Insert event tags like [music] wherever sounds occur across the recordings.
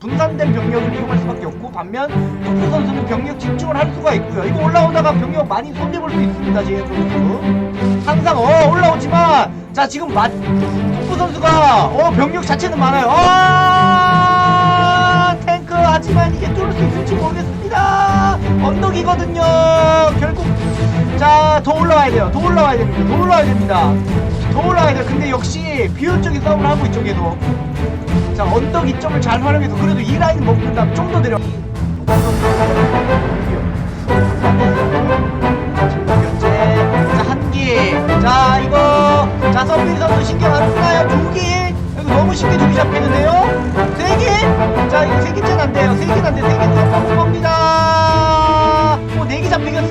분산된 병력을 이용할 수밖에 없고 반면 토프 선수는 병력 집중을 할 수가 있고요. 이거 올라오다가 병력 많이 손해볼 수 있습니다. 제이현 선수 항상 어 올라오지만 자 지금 마, 토프 선수가 어 병력 자체는 많아요. 아 탱크 하지만 이게 뚫을 수 있을지 모르겠습니다. 언덕이거든요. 결국 자 더 올라와야 돼요. 더 올라와야 됩니다. 더 올라와야 됩니다. 더 올라와야 돼요. 근데 역시 비효율적인 싸움을 하고 계속. 자 언덕 이점을 잘 활용해서 그래도 이 라인 먹는 다음 좀 더 내려. 자 이거. 자 선빈 선수 신경 안 쓰나요? 이거 너무 쉽게 두기 잡히는데요? 세기자 이거 세 개째는 안 돼요. 세 개는 안 돼. 세 개는 겁니다 뭐네개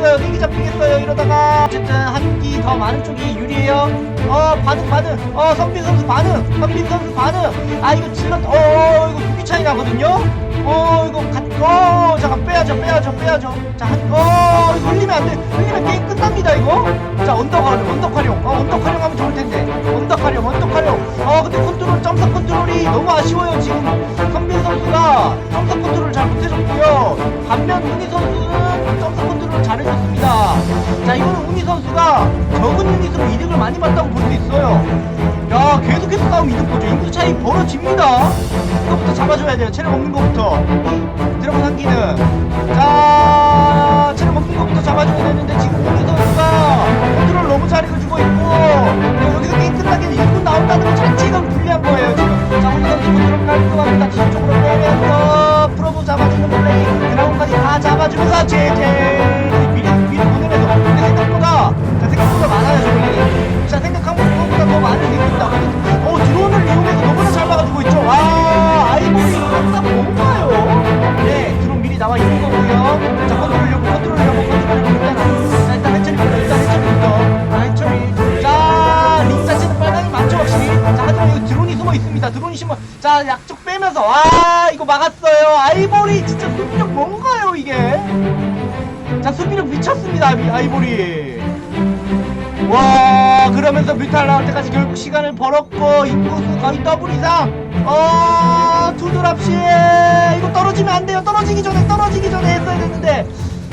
잡히겠어요. 네개 잡히겠어요. 이러다가 어쨌든 한기 더 많은 쪽이 유리해요. 어 반응 반응. 어 선빈 선수 반응. 선빈 선수 반응. 아 이거 질렀 어 이거 두기 차이 나거든요. 어 이거 갓, 어 잠깐 빼야죠 빼야죠 빼야죠. 자한어 이거 흘리면 안 돼. 흘리면 게임 끝납니다 이거. 자 언덕 활용 언덕 활용. 어 언덕 활용하면 좋을 텐데. 언덕 활용 언덕 활용. 어 근데 컨트롤 점사 컨트롤이 너무 아쉬워요 지금. 선빈 선수가 점사 컨트롤 잘 못해줬고요. 반면 운이 선수는 점사 적은 유닛으로 이득을 많이 봤다고 볼 수 있어요. 야 계속해서 싸움 이득 보죠. 인구 차이 벌어집니다. 이거부터 잡아줘야 돼요. 체력 없는 거부터. 드래곤 한기는. 자 체력 없는 거부터 잡아줘야 되는데 지금 우리 선수가 컨트롤 너무 잘 해주고 있고 그리고 여기서 게임 끝나기는 1분 나온다는 것 자체가 불리한 거예요 지금. 자 우리 선수 컨트롤 깔끔합니다 뒤쪽으로 빼면서 프로도 잡아주는 플레이. 드라곤까지 다 잡아주면서 제제 약쪽 빼면서. 와 이거 막았어요. 아이보리 진짜 수비력 뭔가요 이게? 자 수비력 미쳤습니다 미- 아이보리. 와 그러면서 뮤탈 나올 때까지 결국 시간을 벌었고 인구수 거의 더블 이상. 어 투드랍시. 이거 떨어지면 안 돼요. 떨어지기 전에 떨어지기 전에 했어야 됐는데.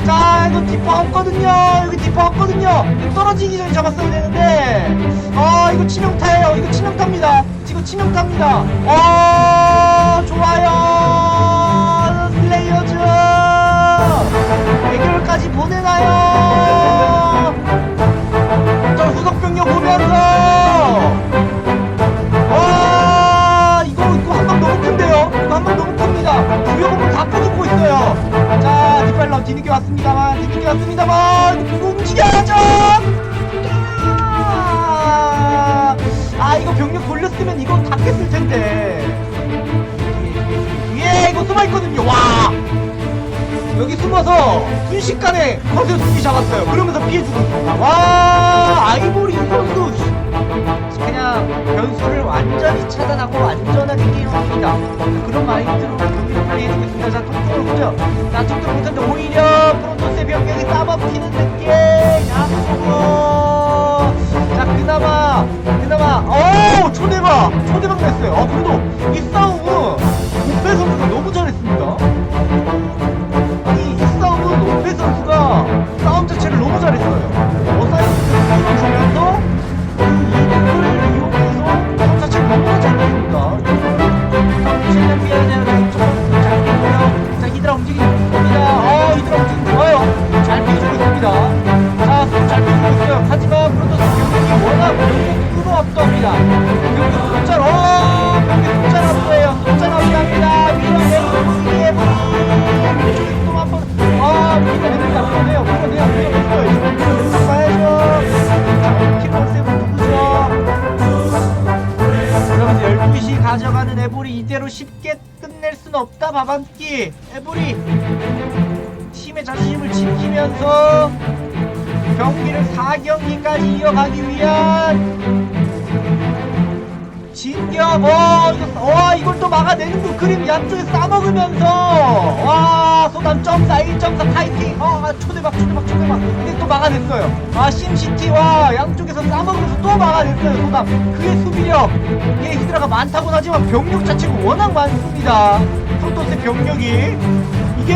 자 이거 디퍼 없거든요. 여기 디퍼 없거든요. 떨어지기 전에 잡았어야 되는데. 어 이거 치명타예요. 이거 치명타입니다 치명타입니다. 어 좋아요. 슬레이어즈. 해결까지 보내나요 병력 돌렸으면 이거 다 깼을 텐데 예 이거 숨어있거든요 와 여기 숨어서 순식간에 거기서 두기 잡았어요. 그러면서 피해주고 있습니다. 와, 아이보리 선수. 그냥 변수를 완전히 차단하고 안전하게 게임합니다. 그런 마인드로 경기를 플레이해주겠습니다. 자, 톡톡을 보죠. 자, 톡톡을 못하는데 오히려 프로토스의 병력이 싸먹히는 느낌. 양쪽으로. 어 초대박! 끝낼 순 없다 바밤기. 에보리 팀의 자존심을 지키면서 경기를 4경기까지 이어가기 위한 진격 어 이거 와 이걸 또 막아내는 거 그림 양쪽에 싸먹으면서. 와 소담 점사 1점사 파이팅 어 아, 초대박 초대박 초대박. 근데 또 막아냈어요. 아 심시티와 양쪽에서 싸먹으면서 또 막아냈어요. 소담 그의 수비력. 예 히드라가 많다고 하지만 병력 자체가 워낙 많습니다. 프로토스 병력이. 이게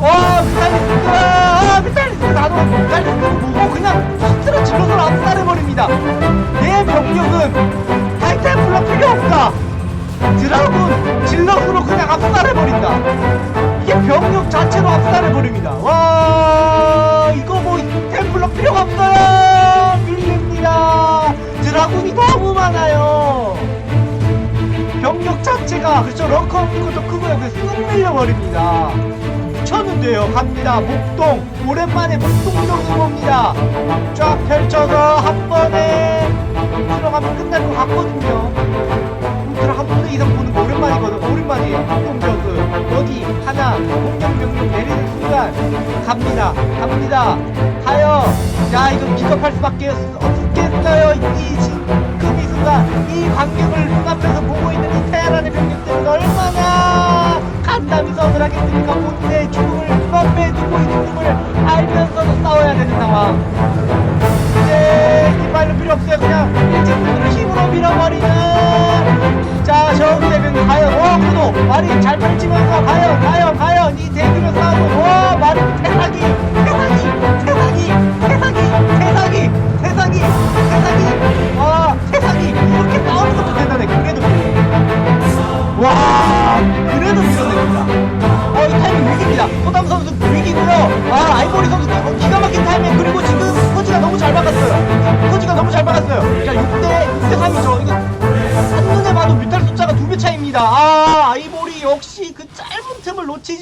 와 비탈리스크가 아, 비탈리스크 나도 비탈리스크를 보고 그냥 스트로 질러서 압살해버립니다. 내 병력은 타이탄 필요 없다 드라군 질럿으로 그냥 압살해버린다. 이게 병력 자체로 압살해버립니다. 와 이거 뭐 템플러 필요가 없어요. 밀립니다. 드라군이 너무 많아요. 병력 자체가 그렇죠 런커 없는 것도 크고요 그쑥 밀려버립니다. 쳤는데요. 갑니다. 목동. 오랜만에 목동적으로 봅니다. 쫙 펼쳐서 한 번에 들어가면 끝날 것 같거든요 울트라 한 번에 이상 보는 거 오랜만이거든. 오랜만이에요. 목동적은 어디 하나 공격 명령 내리는 순간 갑니다. 갑니다. 가요. 자 이거 기겁할 수밖에 없겠어요. 이 지금 이 순간 이 광경을 눈앞에서 보고 있는 이 테란의 병력들은 얼마나 간담이성을 하겠습니까? 본인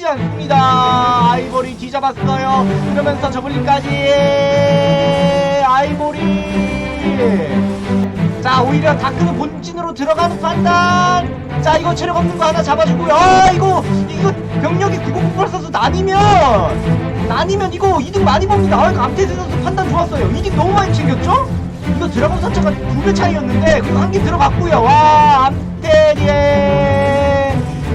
놓치지 않습니다. 아이보리 뒤잡았어요. 그러면서 저블링까지. 아이보리. 자 오히려 다크는 본진으로 들어가는 판단. 자 이거 체력 없는 거 하나 잡아주고요. 아 이거 이거 병력이 998 선수 나뉘면. 나뉘면 이거 이득 많이 봅니다. 아 암태세 선수 판단 좋았어요. 이득 너무 많이 챙겼죠? 이거 드라곤 선차가 2배 차이였는데 그거 한 개 들어갔고요. 와 암테리에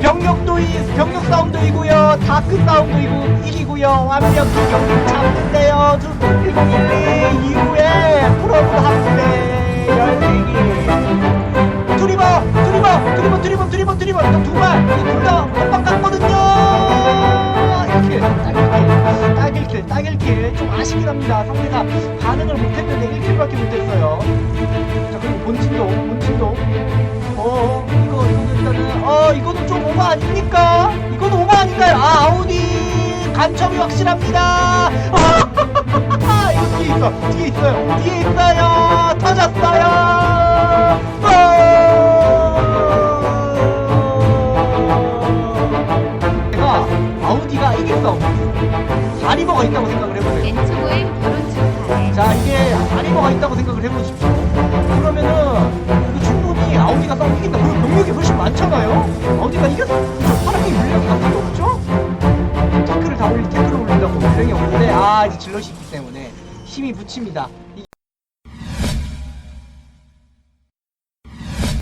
병력도 이 병력 싸움도 이고요. 다크 싸움도 이고 이기고요. 완벽히 경기 잡는데요. 1012 이후에 프로브 합대 13기 드리버 드리버 드리버 드리버 드리버 드리버. 일단 두발 둘다 한방 갔거든요. 1킬 딱일킬 딱일킬 딱일킬. 좀 아쉽긴 합니다. 상대가 반응을 못했는데 1킬밖에 못했어요 간첩이 확실합니다. [laughs] 아 이거 뒤에 있어. 뒤에 있어요. 뒤에 있어요. 터졌어요 붙입니다.